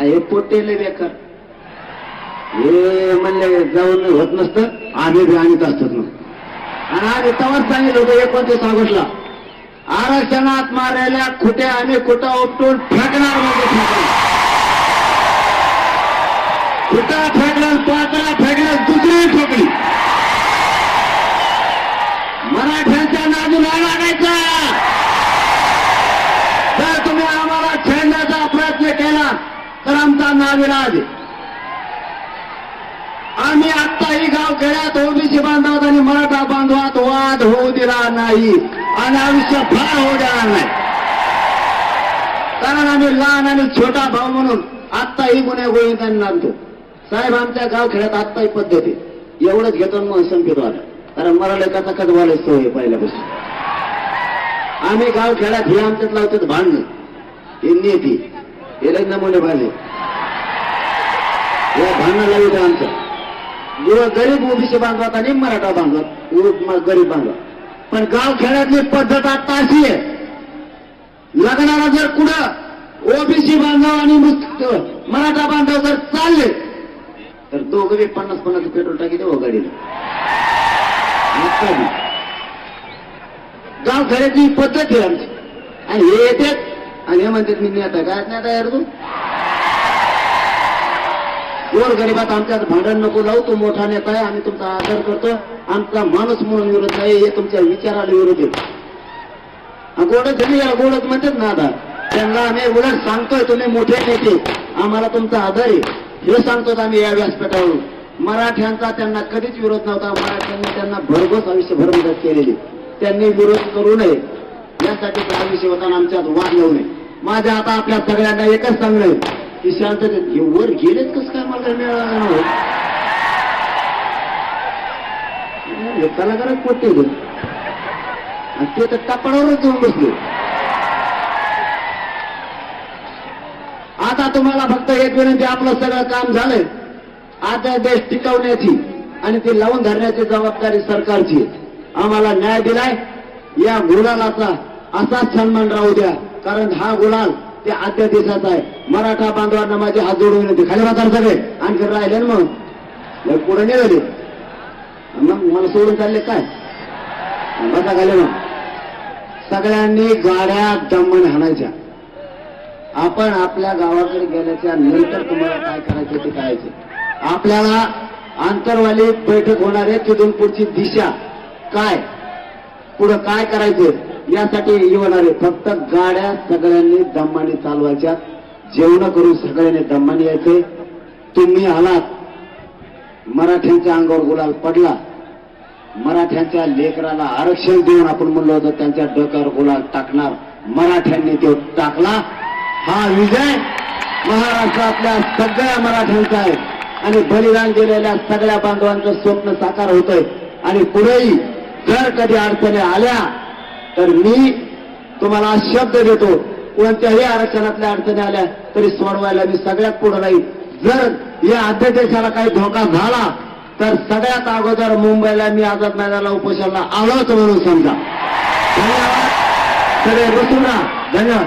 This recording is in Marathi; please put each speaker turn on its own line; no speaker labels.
हे पोटेले बेकार. हे म्हणले जाऊन होत नसतं आम्ही बी आणत असतात ना आणि आम्ही तवाच सांगितलं होतं एकोणतीस ऑगस्टला. आरक्षणात मारायला खुटे आम्ही कुठं उपटून फेकणार म्हणजे फेकणार. खुटा फेकलं पात्रा फेकणार दुसरी ठोकली मराठ्यांच्या नादूला लागायचा जर तुम्ही आम्हाला छेडण्याचा प्रयत्न केला तर आमचा नाविलाज आम्ही आत्ताही गाव खेड्यात ओबीसी बांधवात आणि मराठा बांधवात वाद होऊ दिला नाही आणि आयुष्य फार होऊ देणार नाही. कारण आम्ही लहान आणि छोटा भाऊ म्हणून आत्ताही गुन्हे गोविंदांनी नांदतो साहेब आमच्या गाव खेड्यात आत्ताही पद्धती. एवढंच घेतो मग संकेत आला कारण मला लेखाचा कदवाला सवय हे पहिल्यापासून. आम्ही गाव खेड्यात हे आमच्यात लावतात भांडणं. हे नेती. हे लग्न नमुने भाले या भांडणाला लावित आमचं. जेव्हा गरीब ओबीसी बांधवात आणि मराठा बांधवात गरीब बांधवा. पण गाव खेळातली पद्धत आता अशी आहे. लग्नाला जर कुठं ओबीसी बांधव आणि मराठा बांधव जर चालले तर दोघं बी पन्नास पन्नास पेट्रोल टाकी देऊ हो गाडीला. गाव खेळातली पद्धत आहे आमची. आणि हे येतात आणि हे म्हणतात मी नेता काय नेता यार तू? गोर गरीबात आमच्यात भांडण नको लावू तो मोठा नेता आहे आम्ही तुमचा आदर करतो. आमचा माणूस म्हणून विरोध आहे हे तुमच्या विचाराला विरोध आहे. गोडच झाली याला गोडच म्हणतात ना आता. त्यांना आम्ही उलट सांगतोय तुम्ही मोठे नेते. आम्हाला तुमचा आदर आहे. हे सांगतो आम्ही या व्यासपीठावरून. मराठ्यांचा त्यांना कधीच विरोध नव्हता. मराठ्यांनी त्यांना भरघोस आयुष्यभर मदत केलेली. त्यांनी विरोध करू नये. यासाठी हा विषय होता आमच्यात वाद येऊ नये. माझ्या आता आपल्या सगळ्यांना एकच सांगणं की शांततेत हे वर गेलेत कसं काय मला मिळालं हो? कलाकारच पोटते आणि ते तर कपडावरच जाऊन बसले. आता तुम्हाला फक्त एक विनंती आपलं सगळं काम झालंय. आता देश टिकवण्याची आणि ती लावून धरण्याची जबाबदारी सरकारची आम्हाला न्याय दिलाय. या गुलालाचा असाच सन्मान राहू द्या कारण हा गुलाल ते आद्य देशाचा आहे. मराठा बांधवांना माझी हात जोडून विनंती. खाली बाजार सगळे. आणखी राहिले ना मग. मग पुढे निघाले. मग मला सोडून चालले काय? बसा खाली मग. सगळ्यांनी गाड्या दमन हाणायच्या. आपण आपल्या गावाकडे गेल्याच्यानंतर तुम्हाला काय करायचं ते करायचे आपल्याला आंतरवाली बैठक होणार आहे तिथून पुढची दिशा काय? पुढं काय करायचं? यासाठी येणार आहे फक्त गाड्या सगळ्यांनी दम्माने चालवायच्या. जेवण करून सगळ्यांनी दम्माने यायचे. तुम्ही आलात. मराठ्यांच्या अंगावर गुलाल पडला. मराठ्यांच्या लेकराला आरक्षण देऊन आपण म्हणलो होतं त्यांच्या डोक्यावर गुलाल टाकणार. मराठ्यांनी तो टाकला. हा विजय महाराष्ट्रातल्या सगळ्या मराठ्यांचा आहे. आणि बलिदान दिलेल्या सगळ्या बांधवांचं स्वप्न साकार होतंय. आणि पुढेही जर कधी अडचणी आल्या तर मी तुम्हाला शब्द देतो कोणत्याही आरक्षणातल्या अडचणी आल्या तरी सोडवायला मी सगळ्यात पुढे राहील जर या अध्यादेशाला काही धोका झाला तर सगळ्यात अगोदर मुंबईला मी आझाद मैदानाला उपोषणाला आलोच म्हणून समजा. धन्यवाद. सगळे बसून राहा. धन्यवाद.